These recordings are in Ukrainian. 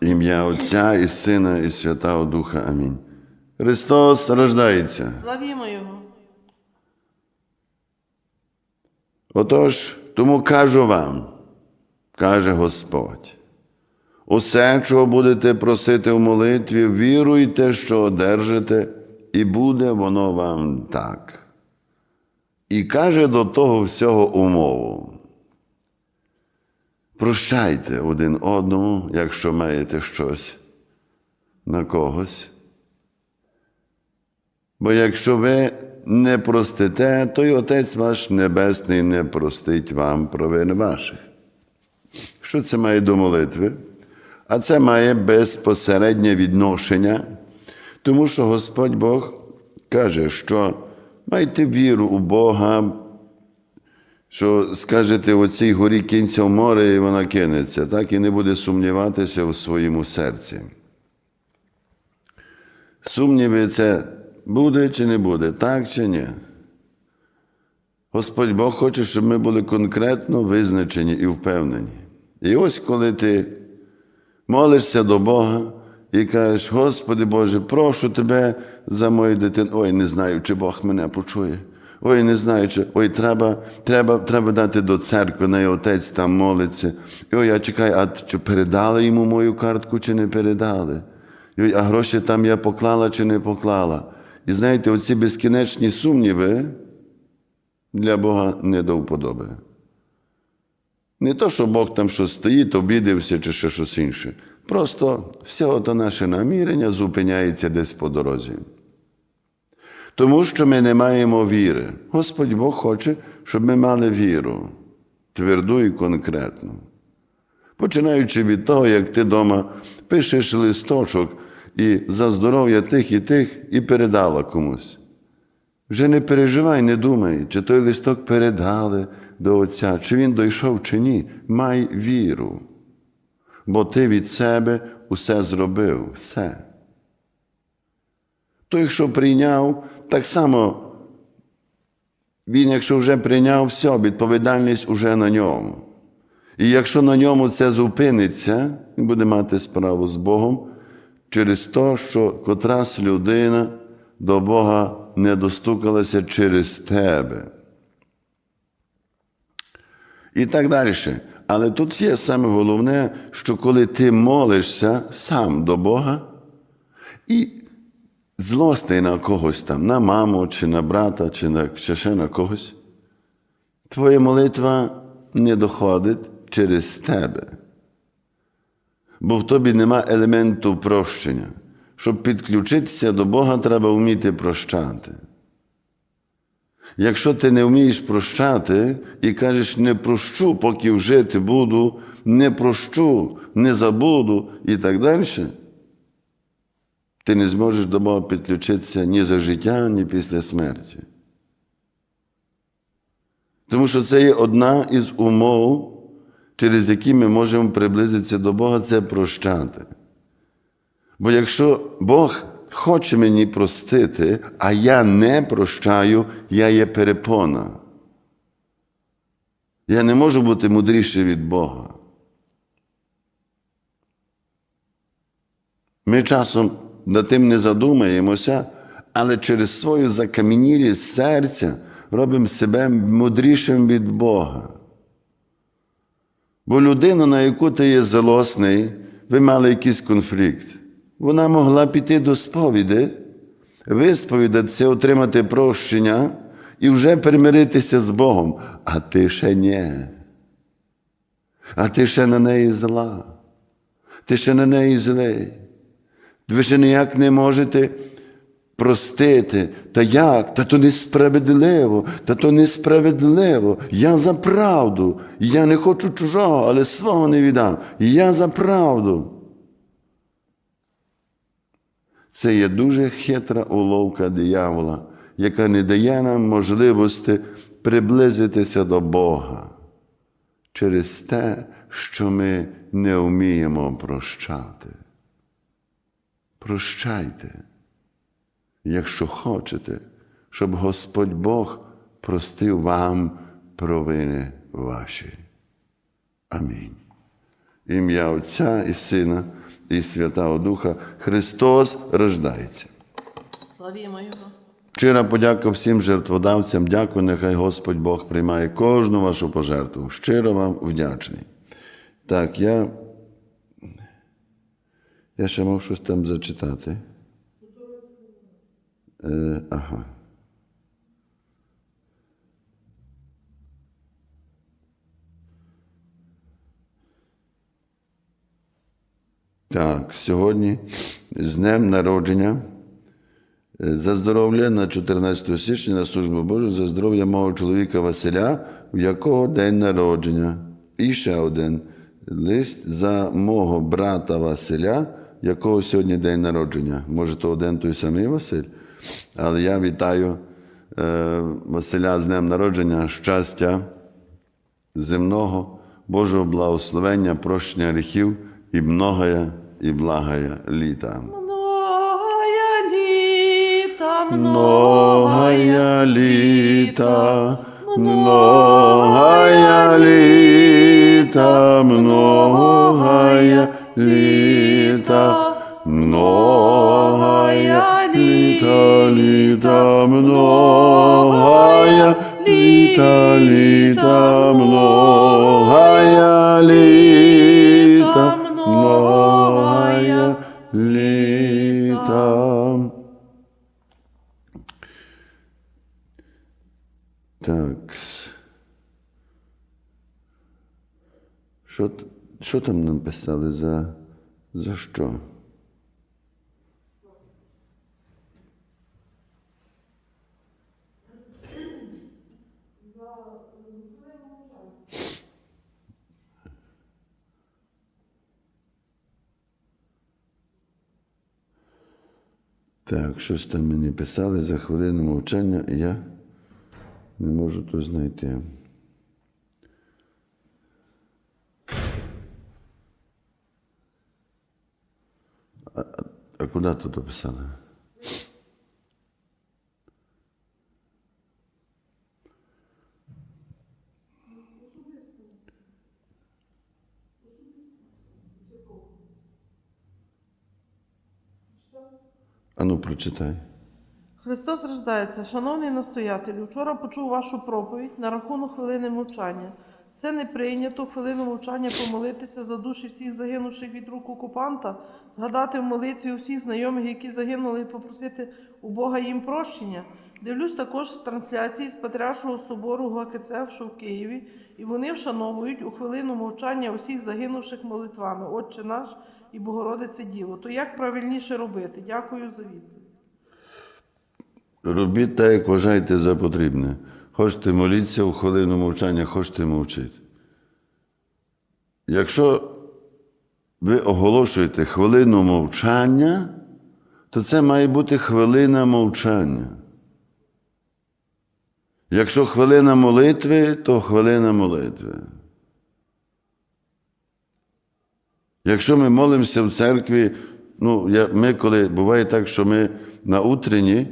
Ім'я Отця і Сина, і Святого Духа. Амінь. Христос рождається. Славімо Його. Отож, тому кажу вам, каже Господь, усе, чого будете просити в молитві, віруйте, що одержите, і буде воно вам так. І каже до того всього умову. Прощайте один одному, якщо маєте щось на когось. Бо якщо ви не простите, то й Отець ваш Небесний не простить вам провини ваших. Що це має до молитви? А це має безпосереднє відношення, тому що Господь Бог каже, що майте віру у Бога, що скажете оцій горі кінця в море, і вона кинеться, так і не буде сумніватися в своєму серці. Сумніви це буде чи не буде, так чи ні? Господь Бог хоче, щоб ми були конкретно визначені і впевнені. І ось коли ти молишся до Бога і кажеш, Господи Боже, прошу Тебе за мою дитину. Ой, не знаю, чи Бог мене почує. Ой, не знаю, чи ой, треба треба, треба дати до церкви, на отець там молиться. І ой, я чекаю, а чи передали йому мою картку, чи не передали? І ой, а гроші там я поклала чи не поклала. І знаєте, оці безкінечні сумніви для Бога не до вподоби. Не то, що Бог там щось стоїть, обідився чи ще щось інше. Просто все то наше намірення зупиняється десь по дорозі. Тому що ми не маємо віри. Господь Бог хоче, щоб ми мали віру, тверду і конкретну. Починаючи від того, як ти вдома пишеш листочок і за здоров'я тих і тих, і передала комусь. Вже не переживай, не думай, чи той листок передали до Отця, чи він дійшов, чи ні. Май віру. Бо ти від себе усе зробив, все. Той, що прийняв, так само, він, якщо вже прийняв все, відповідальність уже на ньому. І якщо на ньому це зупиниться, він буде мати справу з Богом через те, що котрась людина до Бога не достукалася через тебе. І так далі. Але тут є саме головне, що коли ти молишся сам до Бога і злостей на когось там, на маму, чи на брата, чи, на, чи ще на когось, твоя молитва не доходить через тебе. Бо в тобі нема елементу прощення. Щоб підключитися до Бога, треба вміти прощати. Якщо ти не вмієш прощати і кажеш, не прощу, поки жити буду, не прощу, не забуду і так далі, ти не зможеш до Бога підключитися ні за життя, ні після смерті. Тому що це є одна із умов, через які ми можемо приблизитися до Бога, це прощати. Бо якщо Бог хоче мені простити, а я не прощаю, я є перепона. Я не можу бути мудріший від Бога. Ми часом над тим не задумаємося, але через свою закам'янілість серця робимо себе мудрішим від Бога. Бо людина, на яку ти є злосний, ви мали якийсь конфлікт. Вона могла піти до сповіді, висповідатися, отримати прощення і вже примиритися з Богом. А ти ще ні. А ти ще на неї зла. Ти ще на неї злий. Ви ще ніяк не можете простити. Та як? Та то несправедливо, та то несправедливо. Я за правду. Я не хочу чужого, але свого не віддам. Я за правду. Це є дуже хитра уловка диявола, яка не дає нам можливості приблизитися до Бога через те, що ми не вміємо прощати. Прощайте, якщо хочете, щоб Господь Бог простив вам провини ваші. Амінь. Ім'я Отця і Сина і Святого Духа. Христос рождається. Славімо Його. Щира подяка всім жертводавцям. Дякую, нехай Господь Бог приймає кожну вашу пожертву. Щиро вам вдячний. Так, я. Я ще мав щось там зачитати. Е, ага. Так, сьогодні з днем народження. Е, За здоров'я на 14 січня на службу Божу за здоров'я мого чоловіка Василя, в якого день народження. І ще один лист за мого брата Василя, якого сьогодні день народження. Може, то один той самий Василь. Але я вітаю е, Василя з днем народження, щастя земного, Божого благословення, прощення гріхів і многая і благая літа. Многая літа, Многая літа, многая літа, многая літа, многая літа, літа, многая літа, літа, многая літа, многая літа. Так. Що, що там нам писали за, за що? Так, щось там мені писали за хвилину мовчання, і я не можу то знайти. А, а, куди тут описали? Ану, прочитай. Христос рождається. Шановний настоятелю, вчора почув вашу проповідь на рахунок хвилини мовчання. Це не прийнято хвилину мовчання помолитися за душі всіх загинувших від рук окупанта, згадати в молитві усіх знайомих, які загинули, і попросити у Бога їм прощення. Дивлюсь також трансляції з Патріаршого собору ГКЦ, що в Києві, і вони вшановують у хвилину мовчання усіх загинувших молитвами, Отче наш і Богородице Діво. То як правильніше робити? Дякую за відповідь. Робіть так, як вважаєте за потрібне. Хочете моліться у хвилину мовчання, хочете мовчити. Якщо ви оголошуєте хвилину мовчання, то це має бути хвилина мовчання. Якщо хвилина молитви, то хвилина молитви. Якщо ми молимося в церкві, ну, я, ми коли буває так, що ми на утренні,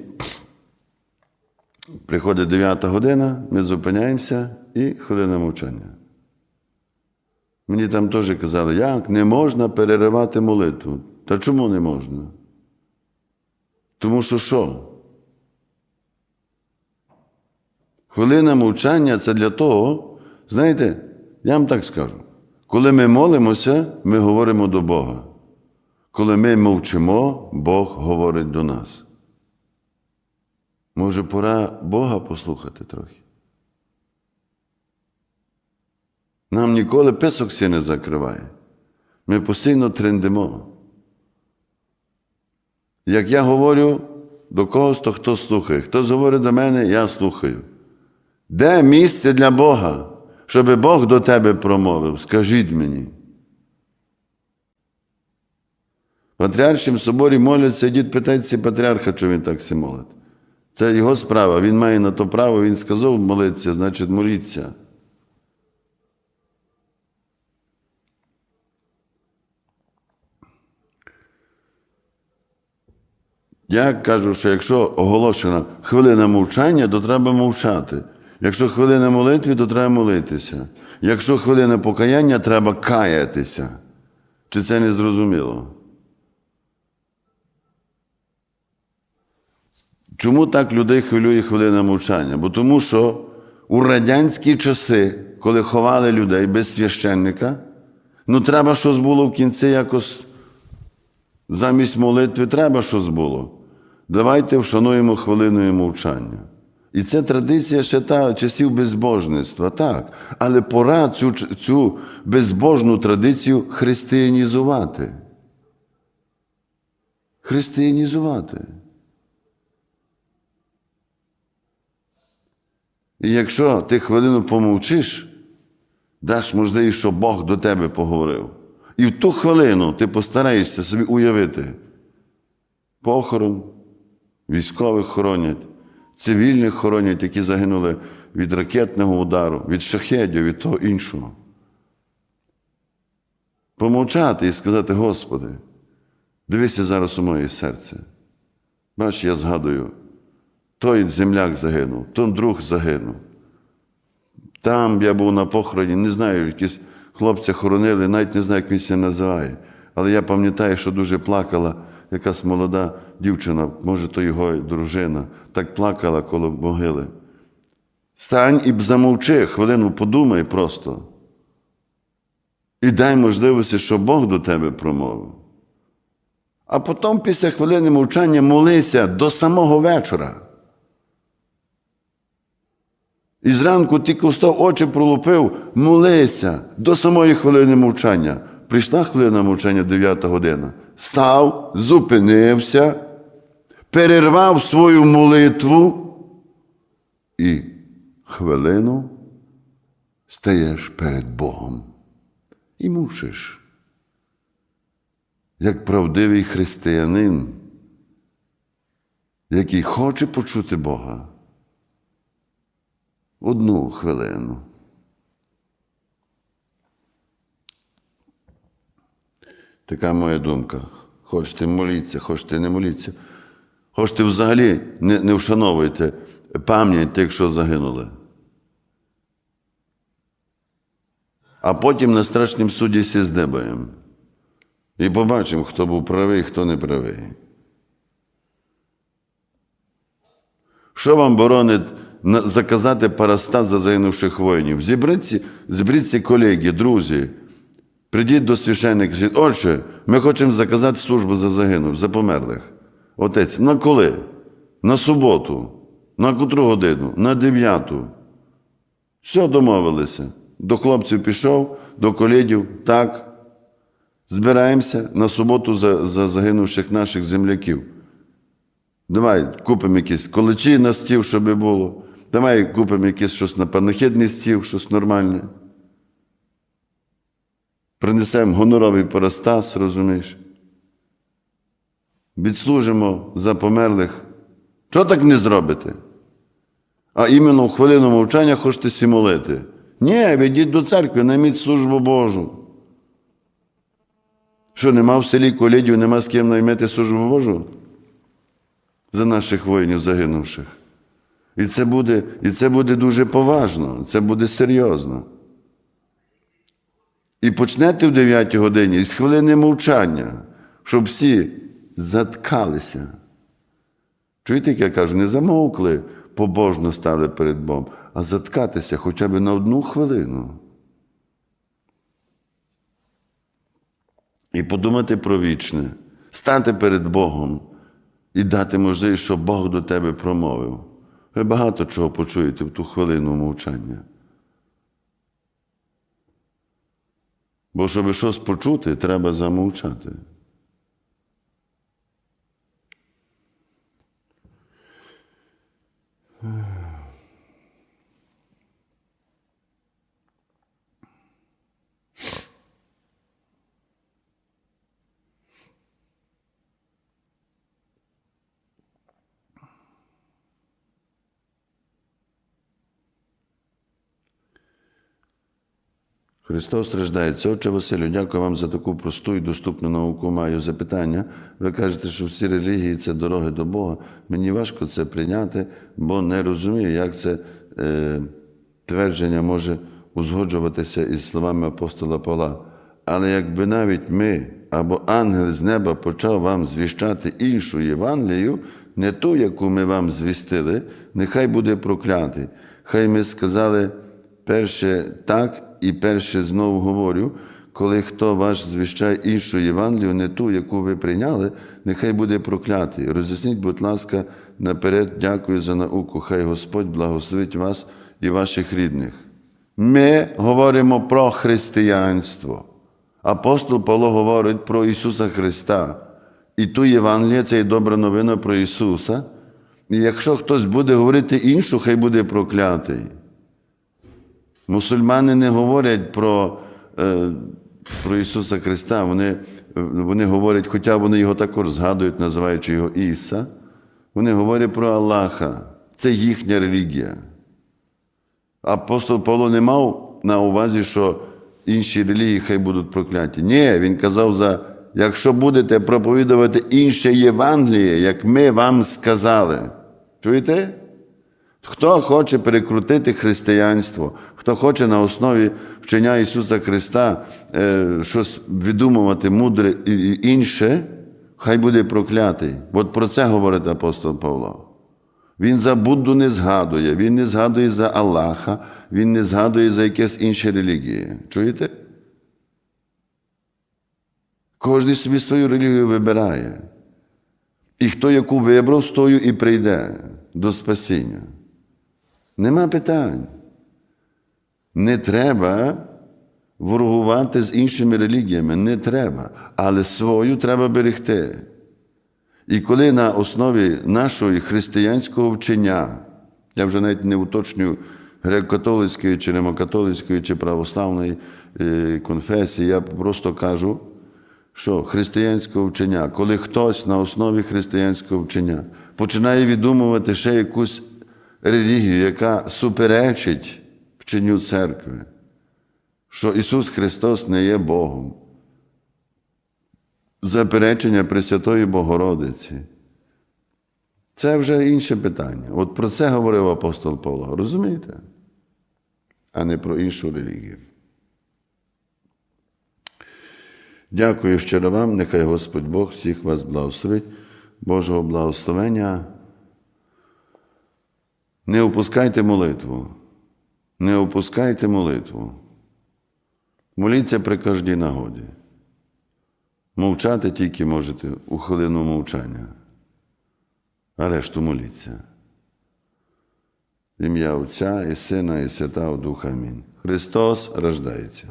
приходить 9 година, ми зупиняємося і хвилина мовчання. Мені там теж казали, як не можна переривати молитву. Та чому не можна? Тому що що? Хвилина мовчання це для того, знаєте, я вам так скажу, коли ми молимося, ми говоримо до Бога. Коли ми мовчимо, Бог говорить до нас. Може, пора Бога послухати трохи. Нам ніколи писок всі не закриває. Ми постійно трендимо. Як я говорю до когось, то хто слухає. Хтось говорить до мене, я слухаю. Де місце для Бога, щоб Бог до тебе промовив? Скажіть мені. В Патріаршому соборі моляться, дід питається патріарха, що він так се молить. Це його справа, він має на то право, він сказав молитися, значить моліться. Я кажу, що якщо оголошена хвилина мовчання, то треба мовчати. Якщо хвилина молитви, то треба молитися. Якщо хвилина покаяння, треба каятися. Чи це не зрозуміло? Чому так людей хвилює хвилина мовчання? Бо тому що у радянські часи, коли ховали людей без священника, ну треба щось було в кінці якось замість молитви, треба щось було. Давайте вшануємо хвилиною мовчання. І це традиція ще та часів безбожництва, так. Але пора цю, цю безбожну традицію християнізувати. Християнізувати. І якщо ти хвилину помовчиш, даш можливість, щоб Бог до тебе поговорив. І в ту хвилину ти постараєшся собі уявити похорон, військових хоронять, цивільних хоронять, які загинули від ракетного удару, від шахедів, від того іншого. Помовчати і сказати, Господи, дивися зараз у моє серце. Бач, я згадую, той земляк загинув, той друг загинув. Там я був на похороні, не знаю, якісь хлопця хоронили, навіть не знаю, як він це називає. Але я пам'ятаю, що дуже плакала якась молода дівчина, може, то його дружина, так плакала коло могили. Стань і замовчи, хвилину подумай просто. І дай можливості, щоб Бог до тебе промовив. А потім, після хвилини мовчання, молися до самого вечора. І зранку тільки встав, очі пролупив, молися до самої хвилини мовчання. Прийшла хвилина мовчання 9 година. Став, зупинився, перервав свою молитву і хвилину стаєш перед Богом і мовчиш. Як правдивий християнин, який хоче почути Бога. Одну хвилину. Така моя думка. Хочете моліться, хочете не моліться. Хочете взагалі не, не вшановуйте пам'ять тих, що загинули. А потім на страшнім суді сі здебаємо. І побачимо, хто був правий, хто не правий. Що вам боронить заказати парастат за загинувших воїнів? Зібріться, зібріться колеги, друзі, прийдіть до священника, скажіть, отче, ми хочемо заказати службу за загинув, за померлих. Отець, на коли? На суботу. На котру годину? На дев'яту. Все домовилися. До хлопців пішов, до колегів, так. Збираємося на суботу за, за загинувших наших земляків. Давай купимо якісь колечі на стіл, щоб було. Давай купимо якесь щось на панахідний стіл, щось нормальне. Принесемо гоноровий парастас, розумієш? Відслужимо за померлих. Чого так не зробите? А іменно в хвилину мовчання хочете сі молити. Ні, ведіть до церкви, найміть службу Божу. Що, нема в селі колідів, нема з ким наймити службу Божу? За наших воїнів загинувших. І це буде, і це буде дуже поважно, це буде серйозно. І почнете в 9 годині із хвилини мовчання, щоб всі заткалися. Чуєте, як я кажу, не замовкли, побожно стали перед Богом, а заткатися хоча б на одну хвилину. І подумати про вічне, стати перед Богом і дати можливість, щоб Бог до тебе промовив. Ви багато чого почуєте в ту хвилину мовчання. Бо щоб щось почути, треба замовчати. Христос страждається. Отче Василю, дякую вам за таку просту і доступну науку. Маю запитання. Ви кажете, що всі релігії це дороги до Бога. Мені важко це прийняти, бо не розумію, як це е, твердження може узгоджуватися із словами апостола Павла. Але якби навіть ми або ангел з неба почав вам звіщати іншу Євангелію, не ту, яку ми вам звістили, нехай буде проклятий. Хай ми сказали перше так і перше знову говорю, коли хто ваш звіщає іншу Євангелію, не ту, яку ви прийняли, нехай буде проклятий. Роз'ясніть, будь ласка, наперед дякую за науку. Хай Господь благословить вас і ваших рідних. Ми говоримо про християнство. Апостол Павло говорить про Ісуса Христа. І ту Євангелія це є добра новина про Ісуса. І якщо хтось буде говорити іншу, хай буде проклятий. Мусульмани не говорять про, е, про Ісуса Христа, вони, вони говорять, хоча вони його також згадують, називаючи його Іса, вони говорять про Аллаха. Це їхня релігія. Апостол Павло не мав на увазі, що інші релігії хай будуть прокляті. Ні, він казав, за, якщо будете проповідувати інше Євангеліє, як ми вам сказали. Чуєте? Хто хоче перекрутити християнство, хто хоче на основі вчення Ісуса Христа е, щось видумувати мудре і інше, хай буде проклятий. От про це говорить апостол Павло. Він за Будду не згадує, він не згадує за Аллаха, він не згадує за якесь інше релігії. Чуєте? Кожен собі свою релігію вибирає. І хто яку вибрав, з тою і прийде до спасіння. Нема питань. Не треба ворогувати з іншими релігіями, не треба. Але свою треба берегти. І коли на основі нашого християнського вчення, я вже навіть не уточнюю греко-католицької, чи римокатолицької, чи православної е, конфесії, я просто кажу, що християнського вчення, коли хтось на основі християнського вчення починає відумувати ще якусь релігію, яка суперечить вченню церкви, що Ісус Христос не є Богом, заперечення Пресвятої Богородиці. Це вже інше питання. От про це говорив апостол Павло, розумієте? А не про іншу релігію. Дякую щиро вам, нехай Господь Бог всіх вас благословить, Божого благословення. Не опускайте молитву. Не опускайте молитву. Моліться при кожній нагоді. Мовчати тільки можете у хвилину мовчання, а решту моліться. В ім'я Отця і Сина, і Святого Духа. Амінь. Христос рождається.